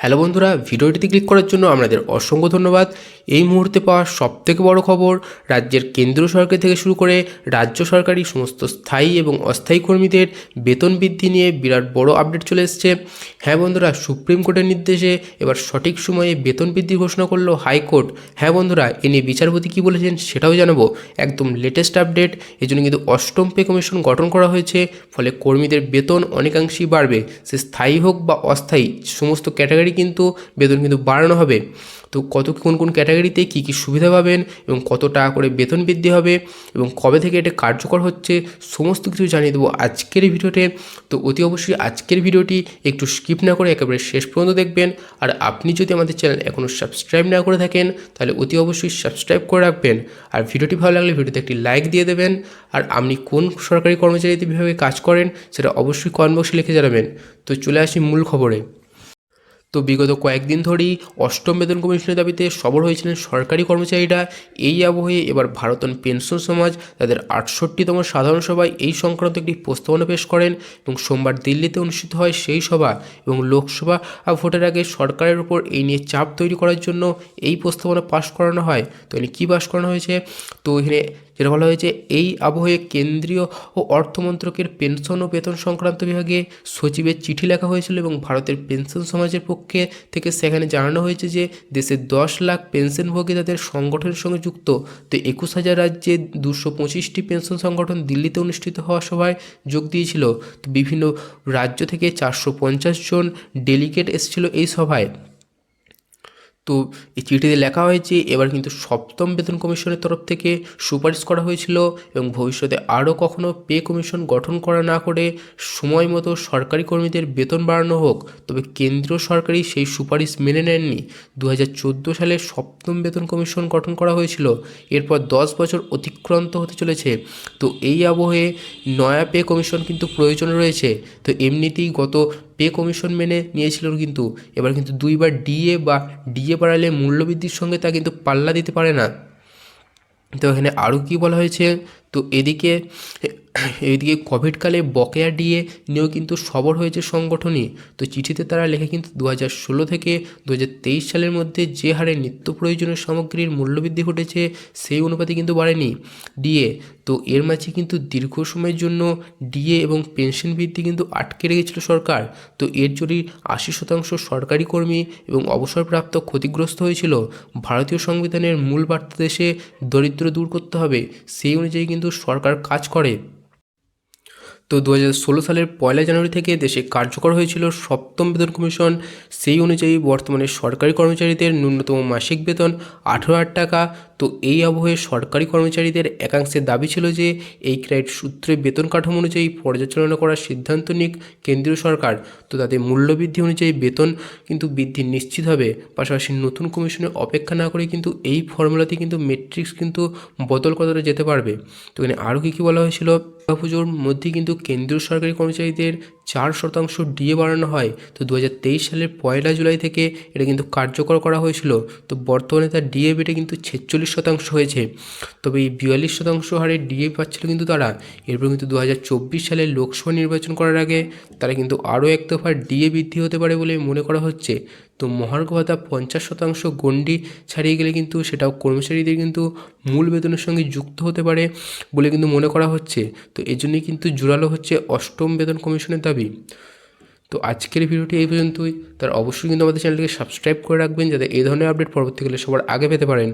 Hello বন্ধুরা ভিডিওটিতে click করার জন্য আপনাদের অসংখ্য ধন্যবাদ। এই মুহূর্তে পাওয়া সবথেকে বড় খবর, রাজ্যের কেন্দ্র সরকার থেকে শুরু করে রাজ্য সরকারি সমস্ত স্থায়ী এবং অস্থায়ী কর্মীদের বেতন বৃদ্ধি নিয়ে বিরাট বড় আপডেট চলে এসছে। হ্যাঁ বন্ধুরা, সুপ্রিম কোর্টের নির্দেশে এবার সঠিক সময়ে বেতন বৃদ্ধি ঘোষণা করল হাইকোর্ট। হ্যাঁ বন্ধুরা এ নিয়ে বিচারপতি কী বলেছেন সেটাও জানাব। একদম লেটেস্ট আপডেট এই জন্য কিন্তু অষ্টম পে কমিশন গঠন করা হয়েছে, ফলে কর্মীদের বেতন অনেকাংশেই বাড়বে। সে স্থায়ী হোক বা অস্থায়ী, সমস্ত ক্যাটাগরি কিন্তু বেতন কিন্তু বাড়ানো হবে। তো কত, কোন কোন ক্যাটাগরিতে কী কী সুবিধা পাবেন এবং কত টাকা করে বেতন বৃদ্ধি হবে এবং কবে থেকে এটা কার্যকর হচ্ছে, সমস্ত কিছু জানিয়ে দেবো আজকের ভিডিওতে। তো অতি অবশ্যই আজকের ভিডিওটি একটু স্কিপ না করে একেবারে শেষ পর্যন্ত দেখবেন। আর আপনি যদি আমাদের চ্যানেল এখনও সাবস্ক্রাইব না করে থাকেন, তাহলে অতি অবশ্যই সাবস্ক্রাইব করে রাখবেন। আর ভিডিওটি ভালো লাগলে ভিডিওতে একটি লাইক দিয়ে দেবেন। আর আপনি কোন সরকারি কর্মচারীতে বিভাগে কাজ করেন, সেটা অবশ্যই কমেন্ট বক্সে লিখে জানাবেন। তো চলে আসি মূল খবরে। তো বিগত কয়েকদিন ধরেই অষ্টম বেতন কমিশনের দাবিতে সবর হয়েছিলেন সরকারি কর্মচারীরা। এই আবহে এবার ভারতন পেনশন সমাজ তাদের আটষট্টিতম সাধারণ সভায় এই সংক্রান্ত একটি প্রস্তাবনা পেশ করেন এবং সোমবার দিল্লিতে অনুষ্ঠিত হয় সেই সভা এবং লোকসভা ভোটের আগে সরকারের উপর এই নিয়ে চাপ তৈরি করার জন্য এই প্রস্তাবনা পাশ করানো হয়। তো এখানে কী পাশ করানো হয়েছে? তো এখানে যেটা বলা হয়েছে এই আবহে কেন্দ্রীয় ও অর্থমন্ত্রকের পেনশন ও বেতন সংক্রান্ত বিভাগে সচিবের চিঠি লেখা হয়েছিল এবং ভারতের পেনশন সমাজের পক্ষে থেকে সেখানে জানানো হয়েছে যে দেশের দশ লাখ পেনশনভোগী তাদের সংগঠনের সঙ্গে যুক্ত। তো একুশ হাজার রাজ্যে দুশো পঁচিশটি পেনশন সংগঠন দিল্লিতে অনুষ্ঠিত হওয়া সভায় যোগ দিয়েছিল। তো বিভিন্ন রাজ্য থেকে চারশো পঞ্চাশ জন ডেলিগেট এসেছিল এই সভায়। তো এই চিঠিতে লেখা হয়েছে, এবার কিন্তু সপ্তম বেতন কমিশনের তরফ থেকে সুপারিশ করা হয়েছিল এবং ভবিষ্যতে আরও কখনও পে কমিশন গঠন করা না করে সময় মতো সরকারি কর্মীদের বেতন বাড়ানো হোক, তবে কেন্দ্রীয় সরকারই সেই সুপারিশ মেনে নেননি। দু হাজার চোদ্দ সালে সপ্তম বেতন কমিশন গঠন করা হয়েছিল, এরপর দশ বছর অতিক্রান্ত হতে চলেছে। তো এই আবহে নয়া পে কমিশন কিন্তু প্রয়োজন রয়েছে। তো এমনিতেই গত পে কমিশন মেনে নিয়েছিল কিন্তু। এবার কিন্তু দুইবার ডিএ বা ডিএ বাড়ালে মূল্যবৃদ্ধির সঙ্গে তা কিন্তু পাল্লা দিতে পারে না। তো এখানে আরও কী বলা হয়েছে? তো এদিকে এদিকে কোভিডকালে বকেয়া ডিএ নিয়েও কিন্তু সবর হয়েছে সংগঠনই তো চিঠিতে তারা লেখে কিন্তু দু হাজার ষোলো থেকে দু হাজার তেইশ সালের মধ্যে যে হারে নিত্য প্রয়োজনীয় সামগ্রীর মূল্যবৃদ্ধি ঘটেছে, সেই অনুপাতে কিন্তু বাড়েনি ডিএ। তো এর মাঝে কিন্তু দীর্ঘ সময়ের জন্য ডিএ এবং পেনশন বৃদ্ধি কিন্তু আটকে রেখেছিল সরকার। তো এর জন্যই আশি শতাংশ সরকারি কর্মী এবং অবসরপ্রাপ্ত ক্ষতিগ্রস্ত হয়েছিল। ভারতীয় সংবিধানের মূল বার্তা দেশে দরিদ্র দূর করতে হবে, সেই অনুযায়ী কিন্তু সরকার কাজ করে। তো দু সালের পয়লা জানুয়ারি থেকে দেশে কার্যকর হয়েছিল সপ্তম বেতন কমিশন। সেই অনুযায়ী বর্তমানে সরকারি কর্মচারীদের ন্যূনতম মাসিক বেতন আঠেরো হাজার টাকা তো এই আবহে সরকারি কর্মচারীদের একাংশের দাবি ছিল যে এই ক্রাইট সূত্রে বেতন কাঠামো অনুযায়ী পর্যালোচনা করার সিদ্ধান্ত নিক কেন্দ্রীয় সরকার। তো তাদের মূল্যবৃদ্ধি অনুযায়ী বেতন কিন্তু বৃদ্ধি নিশ্চিত হবে। পাশাপাশি নতুন কমিশনের অপেক্ষা না করে কিন্তু এই ফর্মুলাতে কিন্তু মেট্রিক্স কিন্তু বদল করাতে যেতে পারবে। তো এখানে আরও কী কী বলা হয়েছিল? পুজোর মধ্যে কিন্তু কেন্দ্রীয় সরকারি কর্মচারীদের চার শতাংশ ডিএ বাড়ানো হয়। তো দু হাজার তেইশ সালের পয়লা জুলাই থেকে এটা কিন্তু কার্যকর করা হয়েছিল। তো বর্তমানে তার ডিএ বেটে কিন্তু ছেচল্লিশ শতাংশ হয়েছে। তবে এই বিয়াল্লিশ শতাংশ হারে ডিএ পাচ্ছিল কিন্তু তারা। এরপর কিন্তু দু সালে লোকসভা নির্বাচন করার আগে তারা কিন্তু আরও এক দফা ডিএ বৃদ্ধি হতে পারে বলে মনে করা হচ্ছে। তো মহার্ঘ ভাতা পঞ্চাশ শতাংশ গণ্ডি ছাড়িয়ে গেলে কিন্তু সেটাও কর্মচারীদের কিন্তু মূল বেতনের সঙ্গে যুক্ত হতে পারে বলে কিন্তু মনে করা হচ্ছে। তো এই জন্যই কিন্তু জোরালো হচ্ছে অষ্টম বেতন কমিশনের দাবি। তো আজকের ভিডিওটি এই পর্যন্তই। তার অবশ্যই কিন্তু আমাদের চ্যানেলটিকে সাবস্ক্রাইব করে রাখবেন যাতে এই ধরনের আপডেট পরবর্তীকালে সবার আগে পেতে পারেন।